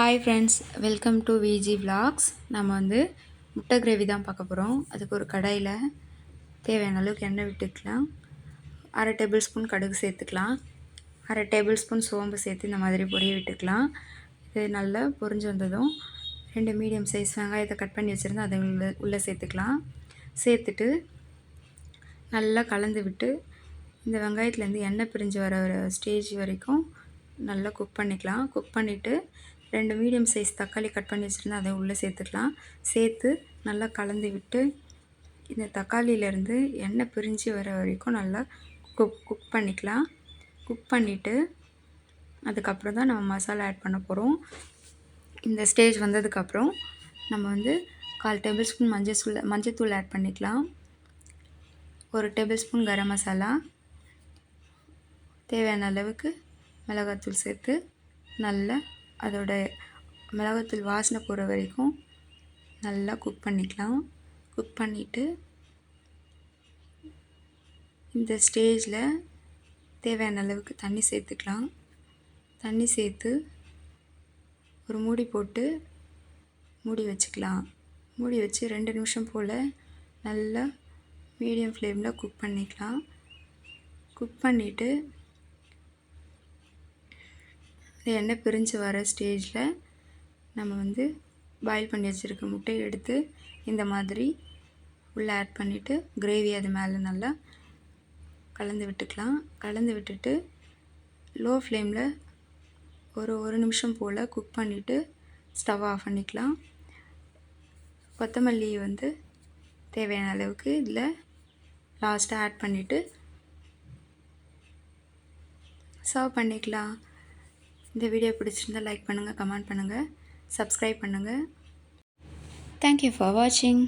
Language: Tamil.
Hi friends welcome to Viji vlogs நம்ம வந்து முட்டை கிரேவி தான் பார்க்க போகிறோம் அதுக்கு ஒரு கடாயில் தேவையான அளவுக்கு எண்ணெய் விட்டுக்கலாம். அரை டேபிள் ஸ்பூன் கடுகு சேர்த்துக்கலாம். அரை டேபிள் ஸ்பூன் சோம்பு சேர்த்து இந்த மாதிரி பொரிய விட்டுக்கலாம். இது நல்லா பொரிஞ்சு வந்ததும் ரெண்டு மீடியம் சைஸ் வெங்காயத்தை கட் பண்ணி வச்சுருந்தா அதை உள்ள உள்ளே சேர்த்துக்கலாம். சேர்த்துட்டு நல்லா கலந்து விட்டு இந்த வெங்காயத்துலேருந்து எண்ணெய் பிரிஞ்சு வர ஸ்டேஜ் வரைக்கும் நல்லா குக் பண்ணிக்கலாம். குக் பண்ணிவிட்டு ரெண்டு மீடியம் சைஸ் தக்காளி கட் பண்ணி வச்சுருந்தா அதை உள்ளே சேர்த்துக்கலாம் சேர்த்து நல்லா கலந்து விட்டு இந்த தக்காளியிலேருந்து எண்ணெய் பிரிஞ்சு வர வரைக்கும் நல்லா குக் குக் பண்ணிக்கலாம். குக் பண்ணிவிட்டு அதுக்கப்புறம் தான் நம்ம மசாலா ஆட் பண்ண போகிறோம். இந்த ஸ்டேஜ் வந்ததுக்கப்புறம் நம்ம வந்து கால் டேபிள் ஸ்பூன் மஞ்சள் மஞ்சத்தூள் ஆட் பண்ணிக்கலாம். ஒரு டேபிள் ஸ்பூன் கரம் மசாலா தேவையான அளவுக்கு மிளகாத்தூள் சேர்த்து நல்லா அதோட மிளகாத்தூள் வாசனை போகிற வரைக்கும் நல்லா குக் பண்ணிக்கலாம். குக் பண்ணிவிட்டு இந்த ஸ்டேஜில் தேவையான அளவுக்கு தண்ணி சேர்த்துக்கலாம். தண்ணி சேர்த்து ஒரு மூடி போட்டு மூடி வச்சுக்கலாம். மூடி வச்சு ரெண்டு நிமிஷம் போல் நல்லா மீடியம் ஃப்ளேமில் குக் பண்ணிக்கலாம். குக் பண்ணிவிட்டு எண்ணெய் பிரிஞ்சு வர ஸ்டேஜில் நம்ம வந்து பாயில் பண்ணி வச்சுருக்க முட்டையை எடுத்து இந்த மாதிரி உள்ளே ஆட் பண்ணிவிட்டு கிரேவி அது மேலே நல்லா கலந்து விட்டுக்கலாம். கலந்து விட்டுட்டு லோ ஃப்ளேமில் ஒரு ஒரு நிமிஷம் போல் குக் பண்ணிவிட்டு ஸ்டவ் ஆஃப் பண்ணிக்கலாம். கொத்தமல்லி வந்து தேவையான அளவுக்கு இதில் லாஸ்ட்டாக ஆட் பண்ணிவிட்டு சர்வ் பண்ணிக்கலாம். இந்த வீடியோ பிடிச்சிருந்தால் லைக் பண்ணுங்கள் கமெண்ட் பண்ணுங்கள் சப்ஸ்கிரைப் பண்ணுங்கள் தேங்க்யூ ஃபார் வாட்சிங்